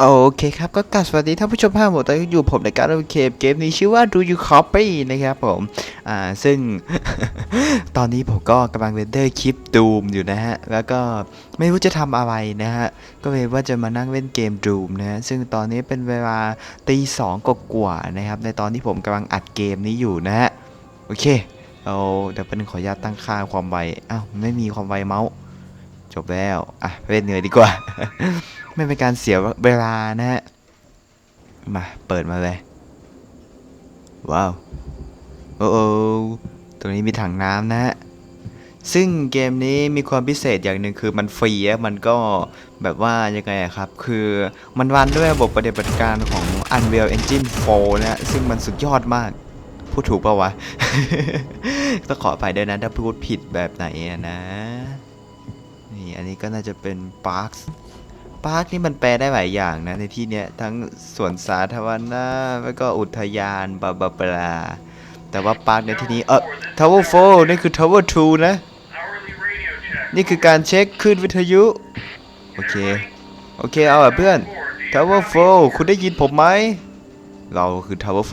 โอเคครับก็กลับสวัสดีท่านผู้ชมภาพหมดตอนอยู่ผมในการเล่นเกมเกมนี้ชื่อว่า Do You Copy นะครับผม อ่าซึ่ง ตอนนี้ผมก็กำลังเรนเดอร์คลิปดูมอยู่นะฮะ แล้วก็ไม่รู้จะทำอะไรนะฮะ ก็เลยว่าจะมานั่งเล่นเกมดูมนะฮะ ซึ่งตอนนี้เป็นเวลาตีสองกว่าๆนะครับ ในตอนที่ผมกำลังอัดเกมนี้อยู่นะฮะ โอเค เอาเดี๋ยวเป็นขออนุญาตตั้งค่าความไวอ้าวไม่มีความไวเมาส์ จบแล้ว อะไปเล่นเหนื่อยดีกว่า ไม่เป็นการเสียเวลานะฮะ มา เปิดมาเลย ว้าว โอ้โอตรงนี้มีถังน้ำนะฮะ ซึ่งเกมนี้มีความพิเศษอย่างหนึ่งคือมันฟรีอะมันก็แบบว่ายังไงครับ คือมันรันด้วยระบบปฏิบัติการของ Unreal Engine 4 นะฮะ ซึ่งมันสุดยอดมาก พูดถูกปล่าวะ ต้องขอไปด้วยนะ ถ้าพูดผิดแบบไหนนะ อันนี้ก็น่าจะเป็น Parks ปาร์คนี่มันแปลได้หลายอย่างนะ ในที่เนี้ยทั้งสวนสาธารณะแล้วก็อุทยานบลาบาบลา แต่ว่าปาร์คในที่นี้เออทาวเวอร์โฟนี่คือทาวเวอร์ทูนะ นี่คือการเช็คคลื่นวิทยุ โอเค โอเค เอาอะเพื่อนทาวเวอร์โฟคุณได้ยินผมไหม เราคือทาวเวอร์โฟ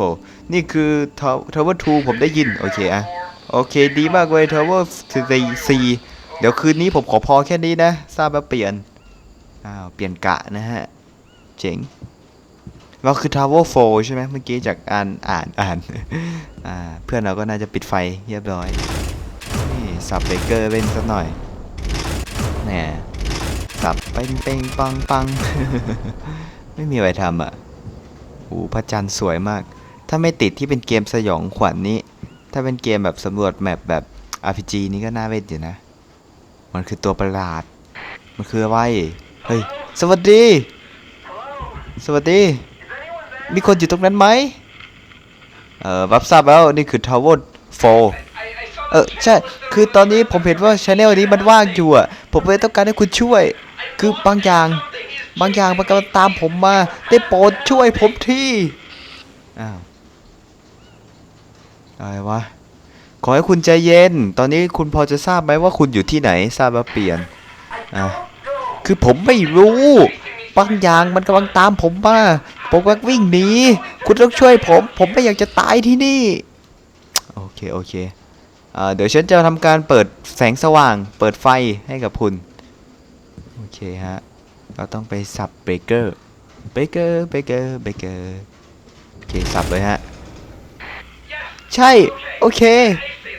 นี่คือทาวเวอร์ทูผมได้ยิน โอเคอะโอเค ดีมากเลยทาวเวอร์ซี เดี๋ยวคืนนี้ผมขอพอแค่นี้นะทราบแล้วเปลี่ยนอ้าวเปลี่ยนกะนะฮะ เจ๋งเราคือ Tower 4ใช่ไหมเมื่อกี้จากอ่านอ่านอ่านอ่าเพื่อนเราก็น่าจะปิดไฟเรียบร้อยนี่สับเบเกอร์เล่นสักหน่อยแหน่สับเป้งเป้งปังปังไม่มีอะไรทำอะโอ้พระจันทร์สวยมาก ถ้าไม่ติดที่เป็นเกมสยองขวัญนนี้ ถ้าเป็นเกมแบบสำรวจแมปแบบ RPG นี่ก็น่าเล่นอยู่นะ มันคือตัวประหลาด มันคืออะไร เฮ้ย สวัสดี สวัสดี มีคนอยู่ตรงนั้นไหม เอ่อ รับทราบแล้ว นี่คือ Tower 4เออ ใช่ คือตอนนี้ผมเห็นว่าช anel นี้มันว่างอยู่อะ ผมเลยต้องการให้คุณช่วย คือบางอย่าง บางอย่างมันกำลังตามผมมา ได้โปรดช่วยผมที อ้าว อะไรวะ ขอให้คุณใจเย็น ตอนนี้คุณพอจะทราบไหมว่าคุณอยู่ที่ไหน ทราบว่าเปลี่ยน อะ คือผมไม่รู้ บางอย่างมันกำลังตามผมมา ผมกำลังวิ่งหนี คุณต้องช่วยผม ผมไม่อยากจะตายที่นี่ โอเค โอเค อ่า เดี๋ยวฉันจะทำการเปิดแสงสว่าง เปิดไฟให้กับคุณ โอเคฮะ เราต้องไปสับเบรกเกอร์ เบรกเกอร์ เบรกเกอร์ เบรกเกอร์ โอเค สับเลยฮะ ใช่ โอเค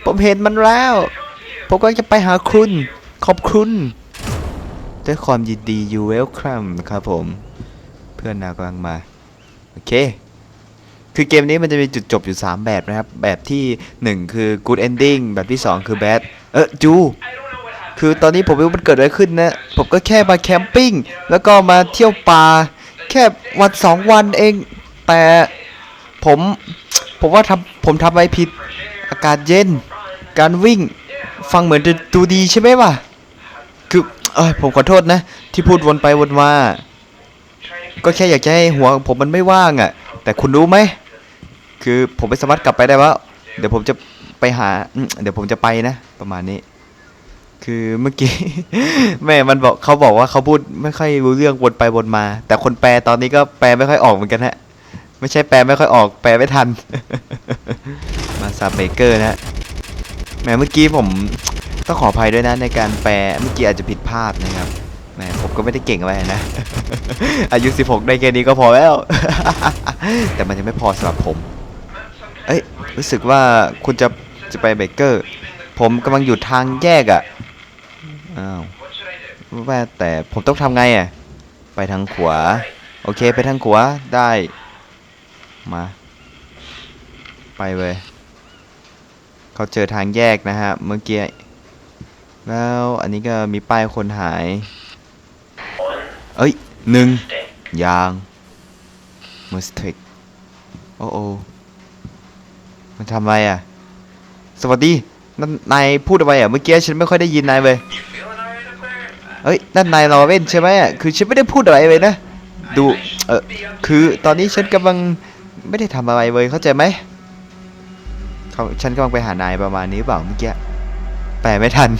ผมเห็นมันแล้ว ผมก็จะไปหาคุณ ขอบคุณด้วยความยินดี you welcome ครับผม เพื่อนนากำลังมา โอเค คือเกมนี้มันจะมีจุดจบอยู่ 3 แบบนะครับ แบบทีหนึ่1 คือ good ending แบบที่ 2 คือ bad เออจู คือตอนนี้ผมไม่รู้มันเกิดอะไรขึ้นนะ ผมก็แค่มาแคมปิ้ง แล้วก็มาเที่ยวป่า แค่วันสองวันเอง แต่ผม ผมว่าทำผมทำอะไรผิด อากาศเย็น การวิ่ง ฟังเหมือนจะดูดีใช่ไหมวะ คือเอยผมขอโทษนะ ที่พูดวนไปวนมา ก็แค่อยากจะให้หัวผมมันไม่ว่างอะ่ะ แต่คุณรู้ไหม คือผมไม่สามารถกลับไปได้ว่าเดี๋ยวผมจะไปหา เดี๋ยวผมจะไปนะ ประมาณนี้ คือเมื่อกี้ แม่มันบอกเขาบอกว่าเขาพูดไม่ค่อยรู้เรื่องวนไปวนมา แต่คนแปลตอนนี้ก็แปลไม่ค่อยออกเหมือนกันฮะ ไม่ใช่แปลไม่ค่อยออก แปลไม่ทัน มาซาเบเกอร์นะฮะแหมเมื่อกี้ผมต้องขออภัยด้วยนะในการแปลเมื่อกี้อาจจะผิดพลาดนะครับแหมผมก็ไม่ได้เก่งอะไรนะ อายุ 16 ได้แค่นี้ก็พอแล้ว แต่มันยังไม่พอสำหรับผม เอ้ยรู้สึกว่าคุณจะจะไปเบเกอร์ ผมกำลังอยู่ทางแยกอะ่ะอ้าวว่าแต่ผมต้องทำไงอะ่ะ ไปทางขวา โอเค ไปทางขวาได้ มา ไปเลยเขาเจอทางแยกนะฮะ เมื่อกี้ แล้วอันนี้ก็มีป้ายคนหาย เอ้ยหนึ่งยางม s ส a k e โอ้โอมันทำอะไรอะ สวัสดีนั่นนายพูดอะไรอะ เมื่อกี้ฉันไม่ค่อยได้ยินนายเลยเอ้ยนั่นนายรอเว้นใช่ไหมอะ คือฉันไม่ได้พูดอะไรเลยนะ ดู เออคือตอนนี้ฉันกำลัง ไม่ได้ทำอะไรเลยเข้าใจไหมเขาฉันกำลังไปหานายประมาณนี้เปล่าเมื่อกี้แปลไม่ทัน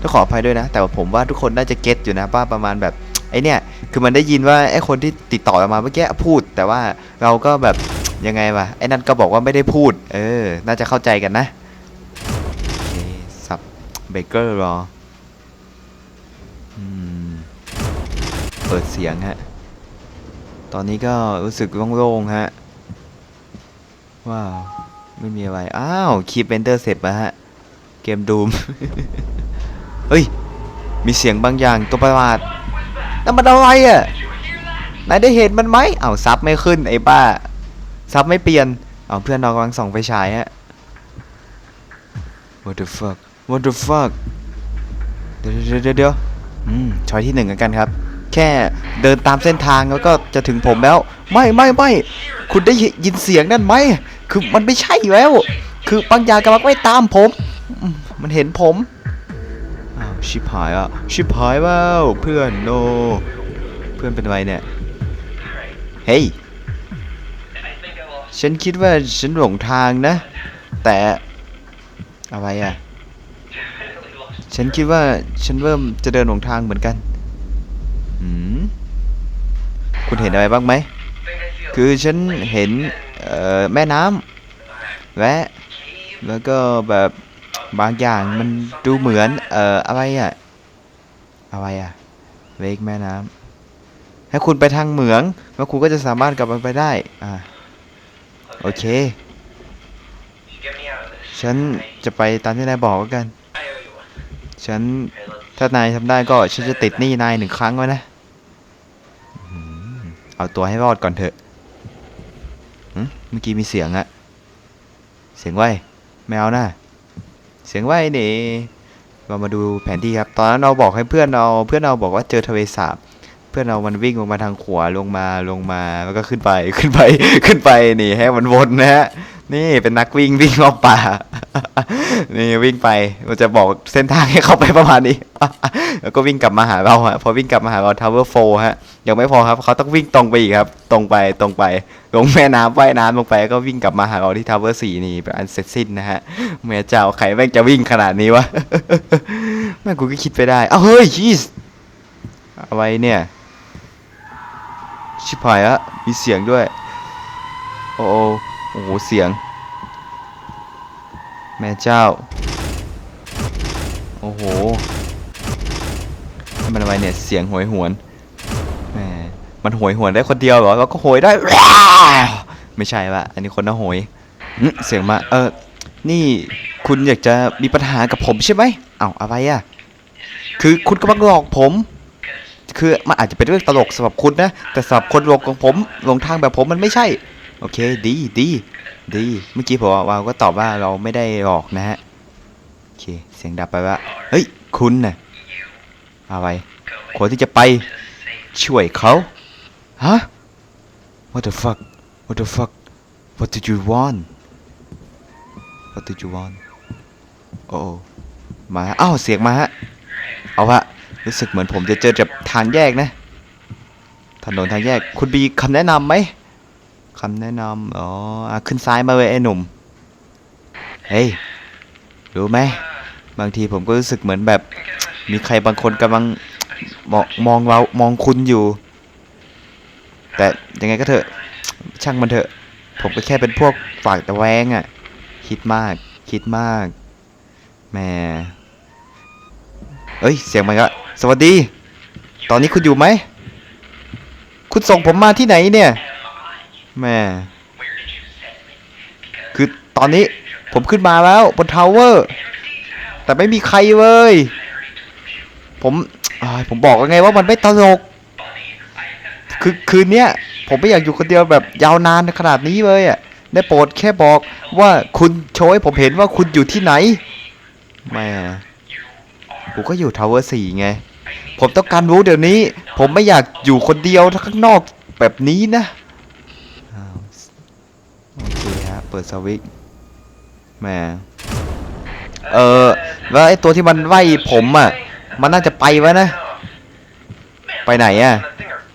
ต้องขออภัยด้วยนะ แต่ผมว่าทุกคนน่าจะเก็ตอยู่นะว่าประมาณแบบไอเนี่ย คือมันได้ยินว่าไอคนที่ติดต่อมาเมื่อกี้พูด แต่ว่าเราก็แบบยังไงวะไอนั่นก็บอกว่าไม่ได้พูด เออ น่าจะเข้าใจกันนะสับเบเกอร์รอเปิดเสียงฮะ ตอนนี้ก็รู้สึกโล่งๆฮะ ว้าว ไม่มีอะไร อ้าว คีปเอนเตอร์เสร็จแล้วฮะ เกมดูม เฮ้ย มีเสียงบางอย่างตัวประหลาดนั่นมันอะไรอะนายได้เห็นมันไหมอ้าวซับไม่ขึ้นไอ้บ้า ซับไม่เปลี่ยนอ้าวเพื่อนเรากำลังส่องไฟฉายฮะ What the fuck What the fuck เดี๋ยวเดี๋ยวเดี๋ยวเดี๋ยวอืมชอยที่หนึ่งกันครับ แค่เดินตามเส้นทางแล้วก็จะถึงผมแล้ว ไม่ไม่ไม่คุณได้ยินเสียงนั่นไหมคือมันไม่ใช่แล้ว คือบางอย่างกำลังไม่ตามผม มันเห็นผมอ้าวชิบหายอะชิบหายแล้วเพื่อนโน เพื่อนเป็นไรเนี่ยเฮ้ยฉันคิดว่าฉันหลงทางนะ แต่อะไรอะ ฉันคิดว่าฉันเริ่มจะเดินหลงทางเหมือนกัน หืมคุณเห็นอะไรบ้างไหม คือฉันเห็นเอ่อแม่น้ำและแล้วก็แบบบางอย่างมันดูเหมือน เอ่ออะไรอะอะไรอะเวกแม่น้ำให้คุณไปทางเหมืองแล้วคุณก็จะสามารถกลับมันไปได้ อ่าโอเค ฉันจะไปตามที่นายบอกแล้วกัน ฉันถ้านายทำได้ก็ฉันจะติดหนี้นายหนึ่งครั้งไว้นะ เอาตัวให้รอดก่อนเถอะหึเมื่อกี้มีเสียงอะเสียงไว้ไม่เอานะเสียงไว้นี่เรามาดูแผนที่ครับ ตอนนั้นเราบอกให้เพื่อนเราเพื่อนเราบอกว่าเจอทะเลสาบ เพื่อนเรามันวิ่งลงมาทางขวาลงมาลงมาแล้วก็ขึ้นไปขึ้นไปขึ้นไปนี่ให้มันวนนะฮะ นี่เป็นนักวิ่งวิ่งรอบป่า นี่วิ่งไปเราจะบอกเส้นทางให้เขาไปประมาณนี้ แล้วก็วิ่งกลับมาหาเราฮะพอวิ่งกลับมาหาเราทาวเวอร์โฟฮะยังไม่พอครับเขาต้องวิ่งตรงไปอีกครับ ตรงไปตรงไป ลงแม่น้ำว่ายน้ำลงไปแล้วก็วิ่งกลับมาหาเราที่ทาวเวอร์สี่นี่เป็นอันเสร็จสิ้นนะฮะแม่เจ้าใครแม่งจะวิ่งขนาดนี้วะแม่กูก็คิดไปได้อ้าเฮ้ยชีสอะไรเนี่ยชิบหายละมีเสียงด้วย โอ้ โอ้โห เสียง แม่เจ้า โอ้โหมันอะไรเนี่ย เสียงโหยหวนแหมมันโหยหวนได้คนเดียวเหรอแล้วก็โหยได้ ไม่ใช่ละอันนี้คนละโหยเสียงมา เออ นี่คุณอยากจะมีปัญหากับผมใช่ไหมเอาอะไรอะคือคุณกำลังหลอกผม คือมันอาจจะเป็นเรื่องตลกสำหรับคุณนะ แต่สำหรับคนหลงของผมหลงทางแบบผมมันไม่ใช่ โอเค ดีดีดี เมื่อกี้ผมวาวก็ตอบว่าเราไม่ได้หลอกนะฮะ โอเค เสียงดับไปว่า เฮ้ย คุณน่ะอะไรคนที่จะไปช่วยเขาฮะ What the fuck What the fuck What did you want What did you want โอ้มาอ้าวเสียงมาฮะ เอาวะรู้สึกเหมือนผมจะเจอกับทางแยกนะ ถนนทางแยก คุณมีคำแนะนำไหม คำแนะนำอ๋ออะขึ้นซ้ายมาเลยไอ้หนุ่ม เฮ้ย รู้ไหม บางทีผมก็รู้สึกเหมือนแบบ มีใครบางคนกำลังมองมองเรามองคุณอยู่ แต่ยังไงก็เถอะ ช่างมันเถอะ ผมก็แค่เป็นพวกฝากตะแวงอะ่ะ คิดมาก คิดมากแม่เอ้ย เสียงมันก็สวัสดี ตอนนี้คุณอยู่ไหม คุณส่งผมมาที่ไหนเนี่ย แม่คือตอนนี้ผมขึ้นมาแล้วบนทาวเวอร์ แต่ไม่มีใครเลยผมผมบอกแล้วไงว่ามันไม่ตลก คือคืนเนี้ยผมไม่อยากอยู่คนเดียวแบบยาวนานขนาดนี้เลยอะได้โปรดแค่บอกว่าคุณโชว์ให้ผมเห็นว่าคุณอยู่ที่ไหนแม่ผมก็อยู่ทาวเวอร์สี่ไง ผมต้องการรู้เดี๋ยวนี้ ผมไม่อยากอยู่คนเดียวข้างนอกแบบนี้นะอ้าวโอ เปิดสวิตช์แหมเออแล้วไอตัวที่มันไล่ผมอะ มันน่าจะไปวะนะ ไปไหนอะ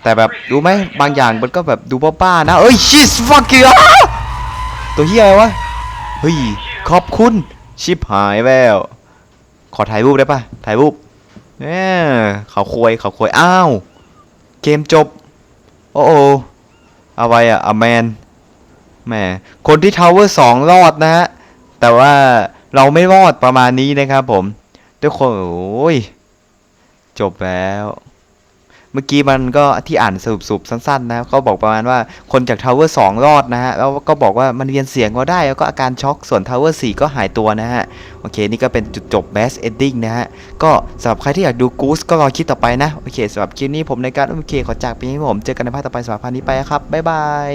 แต่แบบรู้ไหมบางอย่างมันก็แบบดูบ้าๆนะ เอ้ยชิสฟักกี้ตัวเฮียอะไรวะ เฮ้ย ขอบคุณ ชิบหายแล้ว ขอถ่ายรูปได้ปะถ่ายรูปเนี่ยเขาควยเขาควย อ้าว เกมจบ โอ้โออะไรอะอแมน แหมคนที่ทาวเวอร์สองรอดนะฮะ แต่ว่าเราไม่รอดประมาณนี้นะครับผม ทุกคนโอ้ย จบแล้ว เมื่อกี้มันก็ที่อ่านสรุปสุสั้นๆ นะก็บอกประมาณว่าคนจากทาวเวอร์สองรอดนะฮะ แล้วก็บอกว่ามันเวียนเสียงก็ได้ แล้วก็อาการช็อกส่วนทาวเวอร์สี่ก็หายตัวนะฮะ โอเค นี่ก็เป็นจุดจบ best ending นะฮะ ก็สำหรับใครที่อยากดูกูสก็รอคลิปต่อไปนะ โอเคสำหรับคลิปนี้ผมในการโอเคขอจากไปนี้ผมเจอกันในภาคต่อไปสำหรับพาร์ทนี้ไปครับบ๊ายบาย